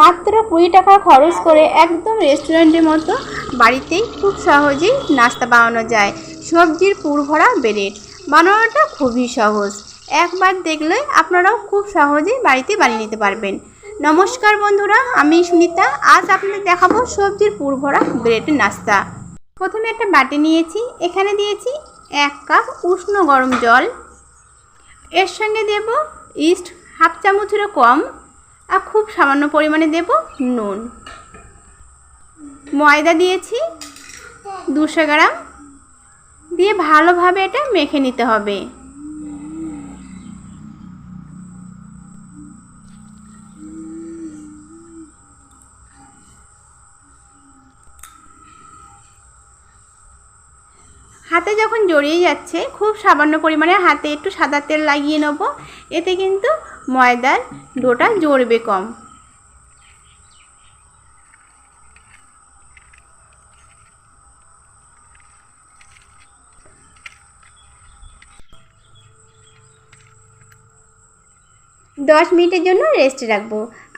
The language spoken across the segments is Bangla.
মাত্র কুড়ি টাকা খরচ করে একদম রেস্টুরেন্টের মতো বাড়িতেই খুব সহজেই নাস্তা বানানো যায়। সবজির পুর ভরা ব্রেড। বানানোটা খুবই সহজ। একবার দেখলে আপনারাও খুব সহজেই বাড়িতে বানিয়ে নিতে পারবেন। নমস্কার বন্ধুরা, আমি সুনিতা। আজ আপনাদের দেখাবো সবজির পুর ভরা ব্রেডের নাস্তা। প্রথমে একটা বাটি নিয়েছি। এখানে দিয়েছি এক কাপ উষ্ণ গরম জল। এর সঙ্গে দেব ইস্ট হাফ চামচেরও কম আর খুব সামান্য পরিমাণে দেব নুন। ময়দা দিয়েছি দুশো গ্রাম। দিয়ে ভালোভাবে এটা মেখে নিতে হবে। হাতে যখন জড়িয়ে যাচ্ছে, খুব সামান্য পরিমাণে হাতে একটু সাদা তেল লাগিয়ে নেব। এতে কিন্তু ময়দার ডোটা জড়বে কম। দশ মিনিটের জন্য রেস্টে রাখব।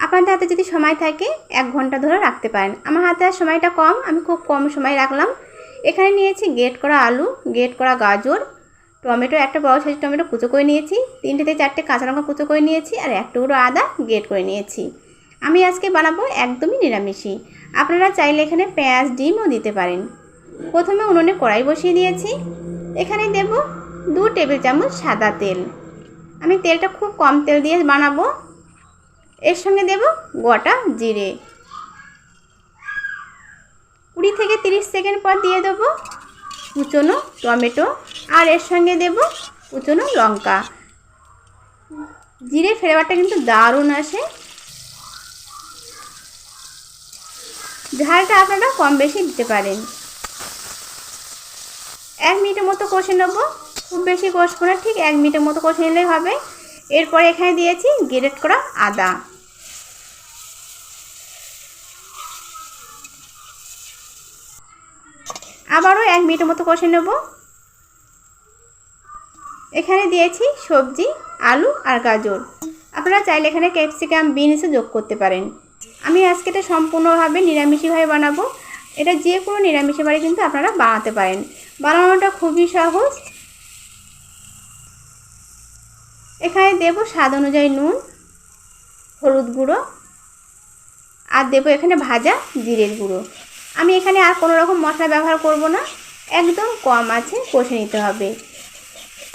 আপনাদের হাতে যদি সময় থাকে, এক ঘণ্টা ধরে রাখতে পারেন। আমার হাতে আর সময়টা কম, আমি খুব কম সময় রাখলাম। এখানে নিয়েছি গেট করা আলু গেট করা গাজর, টমেটো একটা বড় সাইজ টমেটো কুচো করে নিয়েছি, তিনটে থেকে চারটে কাঁচা লঙ্কা কুচো করে নিয়েছি আর এক টুকরো আদা গেট করে নিয়েছি। আমি আজকে বানাবো একদমই নিরামিষই। আপনারা চাইলে এখানে পেঁয়াজ ডিমও দিতে পারেন। প্রথমে উনুনে কড়াই বসিয়ে দিয়েছি। এখানে দেব দু টেবিল চামচ সাদা তেল। আমি তেলটা খুব কম তেল দিয়ে বানাবো। এর সঙ্গে দেব গোটা জিরে। কুড়ি থেকে তিরিশ সেকেন্ড পর দিয়ে দেবো কুচনো টমেটো, আর এর সঙ্গে দেব কুচনো লঙ্কা। জিরে ফ্লেভারটা কিন্তু দারুণ আসে। ঝালটা আপনারা কম বেশি দিতে পারেন। এক মিনিটের মতো কষে নেব। খুব বেশি কষবো না, ঠিক এক মিনিটের মতো কষে নিলেই হবে। এরপরে এখানে দিয়েছি গ্রেট করা আদা। আবারও এক মিনিটের মতো কষে নেব। এখানে দিয়েছি সবজি, আলু আর গাজর। আপনারা চাইলে এখানে ক্যাপসিকাম, বিনসও যোগ করতে পারেন। আমি আজকে এটা সম্পূর্ণভাবে নিরামিষিভাবে বানাবো। এটা যে কোনো নিরামিষে বাড়ি কিন্তু আপনারা বানাতে পারেন। বানানোটা খুবই সহজ। এখানে দেব স্বাদ অনুযায়ী নুন, হলুদ গুঁড়ো, আর দেবো এখানে ভাজা জিরের গুঁড়ো। আমি এখানে আর কোনো রকম মশলা ব্যবহার করব না। একদম কম আছে, কষে নিতে হবে।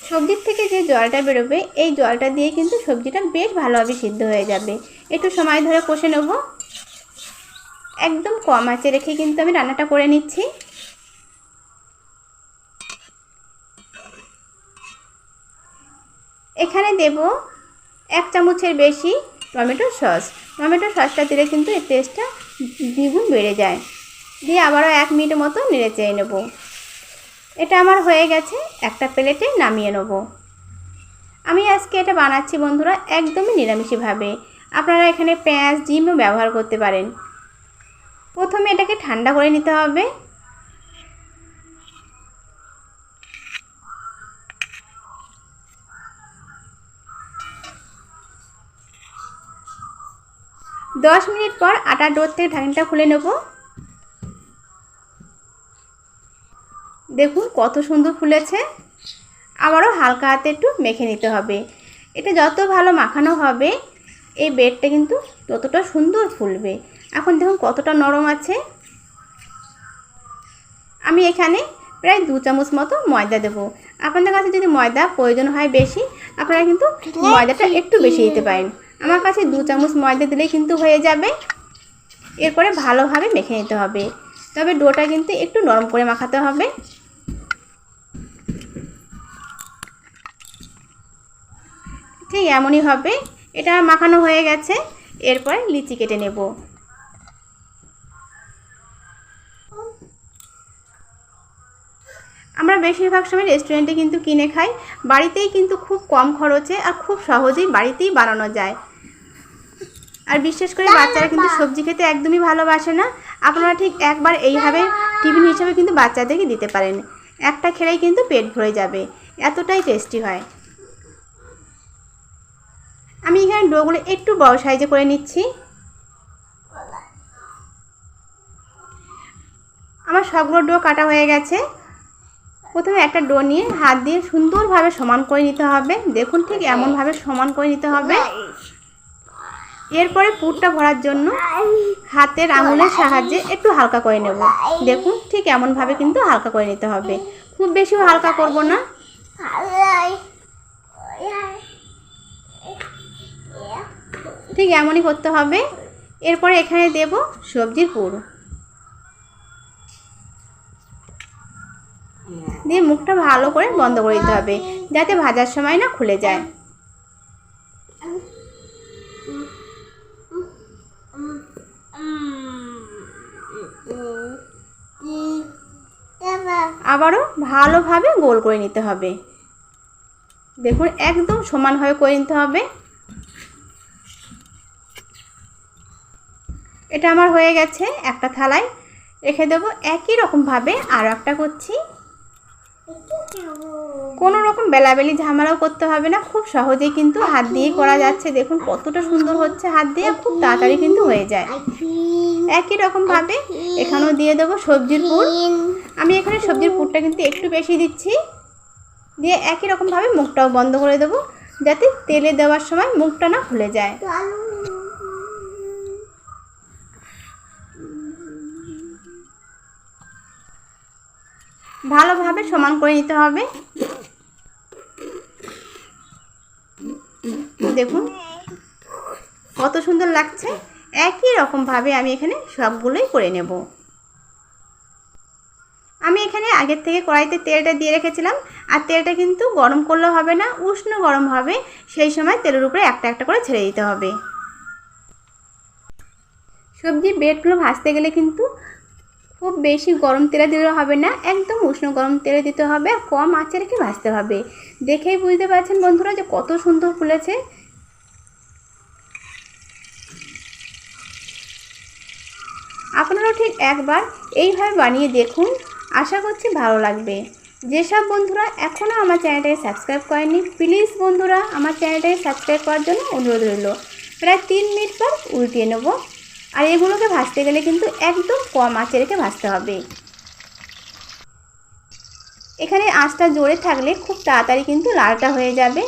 সবজির থেকে যে জলটা বেরোবে, এই জলটা দিয়ে কিন্তু সবজিটা বেশ ভালোভাবে সিদ্ধ হয়ে যাবে। একটু সময় ধরে কষে নেব। একদম কম আছে রেখে কিন্তু আমি রান্নাটা করে নিচ্ছি। এখানে দেব এক চামচের বেশি টমেটো সস। টমেটো সসটা দিলে কিন্তু এর টেস্টটা দ্বিগুণ বেড়ে যায়। দিয়ে আবারও এক মিনিট মতো নেড়ে চেয়ে নেব। এটা আমার হয়ে গেছে, একটা প্লেটে নামিয়ে নেব। আমি আজকে এটা বানাচ্ছি বন্ধুরা একদমই নিরামিষভাবে। আপনারা এখানে পেঁয়াজ ডিমও ব্যবহার করতে পারেন। প্রথমে এটাকে ঠান্ডা করে নিতে হবে। দশ মিনিট পর আটা ডোর থেকে ঢাকনিটা খুলে নেব। দেখুন কত সুন্দর ফুলেছে। আবারও হালকা হাতে একটু মেখে নিতে হবে। এটা যত ভালো মাখানো হবে, এই বেডটা কিন্তু ততটা সুন্দর ফুলবে। এখন দেখুন কতটা নরম আছে। আমি এখানে প্রায় দু চামচ মতো ময়দা দেবো। আপনাদের কাছে যদি ময়দা প্রয়োজন হয় বেশি, আপনারা কিন্তু ময়দাটা একটু বেশি দিতে পারেন। আমার কাছে দু চামচ ময়দা দিলেই কিন্তু হয়ে যাবে। এরপরে ভালোভাবে মেখে নিতে হবে। তবে ডোটা কিন্তু একটু নরম করে মাখাতে হবে। ঠিক এমনই হবে। এটা মাখানো হয়ে গেছে। এরপরে লিচি কেটে নেব। আমরা বেশিরভাগ সময় রেস্টুরেন্টে কিন্তু কিনে খাই। বাড়িতেই কিন্তু খুব কম খরচে আর খুব সহজেই বাড়িতেই বানানো যায়। আর বিশেষ করে বাচ্চারা কিন্তু সবজি খেতে একদমই ভালোবাসে না। আপনারা ঠিক একবার এইভাবে টিফিন হিসেবে কিন্তু বাচ্চাদেরকে দিতে পারেন। একটা খেলেই কিন্তু পেট ভরে যাবে। এতটাই টেস্টি হয়। আমি এখানে ডোগুলো একটু বড় সাইজে করে নিচ্ছি। আমার সবগুলো ডো কাটা হয়ে গেছে। প্রথমে একটা ডো নিয়ে হাত দিয়ে সুন্দরভাবে সমান করে নিতে হবে। দেখুন ঠিক এমনভাবে সমান করে নিতে হবে। এরপরে পুরটা ভরার জন্য হাতের আঙুলের সাহায্যে একটু হালকা করে নেব। দেখুন ঠিক এমনভাবে কিন্তু হালকা করে নিতে হবে। খুব বেশিও হালকা করব না। ঠিক এমনই করতে হবে। এরপরে এখানে দেব সবজির পুর। দিয়ে মুখটা ভালো করে বন্ধ করে দিতে হবে, যাতে ভাজার সময় না খুলে যায়। আবারও ভালোভাবে গোল করে নিতে হবে। দেখুন, একদম সমানভাবে করে নিতে হবে। এটা আমার হয়ে গেছে একটা থালায়। রেখে দেবো। একই রকমভাবে আরও একটা করছি। কোনো রকম বেলাবেলি ঝামেলাও করতে হবে না। খুব সহজেই কিন্তু হাত দিয়ে করা যাচ্ছে। দেখুন কতটা সুন্দর হচ্ছে হাত দিয়ে। খুব তাড়াতাড়ি কিন্তু হয়ে যায়। একই রকমভাবে এখানেও দিয়ে দেবো সবজির পুর। আমি এখানে সবজির পুরটা কিন্তু একটু বেশি দিচ্ছি। দিয়ে একই রকমভাবে মুখটাও বন্ধ করে দেবো। যাতে তেলে দেওয়ার সময় মুখটা না খুলে যায়। ভালোভাবে সমান করে নিতে হবে। দেখুন, কত সুন্দর লাগছে। একই রকমভাবে আমি এখানে সবগুলোই করে নেব। আমি এখানে আগের থেকে কড়াইতে তেলটা দিয়ে রেখেছিলাম, আর তেলটা কিন্তু গরম করলে হবে না, উষ্ণ গরম হবে, সেই সময় তেলের উপরে একটা একটা করে ছেড়ে দিতে হবে। সবজি বেডগুলো ভাজতে গেলে কিন্তু খুব বেশি গরম তেলে দিলেও হবে না, একদম উষ্ণ গরম তেলে দিতে হবে, আর কম আঁচে রেখে ভাজতে হবে। দেখেই বুঝতে পারছেন বন্ধুরা যে কত সুন্দর ফুলেছে। আপনারাও ঠিক একবার এইভাবে বানিয়ে দেখুন, আশা করছি ভালো লাগবে। যেসব বন্ধুরা এখনও আমার চ্যানেলটাকে সাবস্ক্রাইব করেনি প্লিজ বন্ধুরা আমার চ্যানেলটাকে সাবস্ক্রাইব করার জন্য অনুরোধ রইল। প্রায় তিন মিনিট পর উল্টিয়ে নেব। আর এগুলোকে ভাজতে গেলে কিন্তু একদম কম আঁচে রেখে ভাজতে হবে। এখানে আঁচটা জোরে থাকলে খুব তাড়াতাড়ি কিন্তু লালটা হয়ে যাবে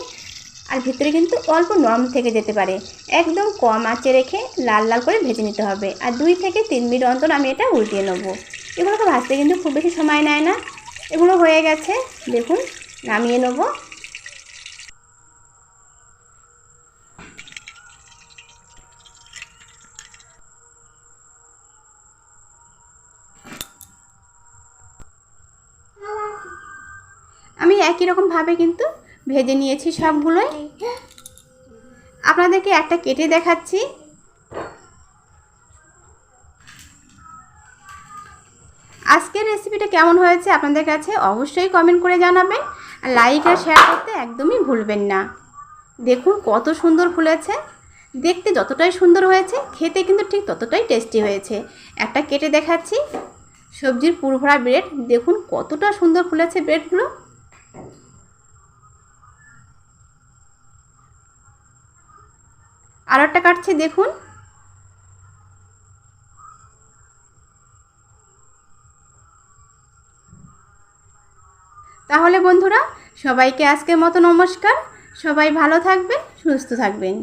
আর ভিতরে কিন্তু অল্প নরম থেকে যেতে পারে। একদম কম আঁচে রেখে লাল লাল করে ভেজে নিতে হবে আর দুই থেকে তিন মিনিট অন্তর আমি এটা উল্টিয়ে নেব। এগুলোকে ভাজতে কিন্তু খুব বেশি সময় নেয় না। এগুলো হয়ে গেছে, দেখুন, নামিয়ে নেব। রকমভাবে কিন্তু ভেজে নিয়েছি সবগুলোই। আপনাদেরকে একটা কেটে দেখাচ্ছি। আজকের রেসিপিটা কেমন হয়েছে আপনাদের কাছে অবশ্যই কমেন্ট করে জানাবেন। আর লাইক আর শেয়ার করতে একদমই ভুলবেন না। দেখুন কত সুন্দর ফুলেছে। দেখতে যতটাই সুন্দর হয়েছে, খেতে কিন্তু ঠিক ততটাই টেস্টি হয়েছে। একটা কেটে দেখাচ্ছি। সবজির পুরভরা ব্রেড দেখুন কতটা সুন্দর ফুলেছে ব্রেডগুলো আর একটা কাটছে, দেখুন। তাহলে বন্ধুরা, সবাইকে আজকের মতো নমস্কার। সবাই ভালো থাকবেন, সুস্থ থাকবেন।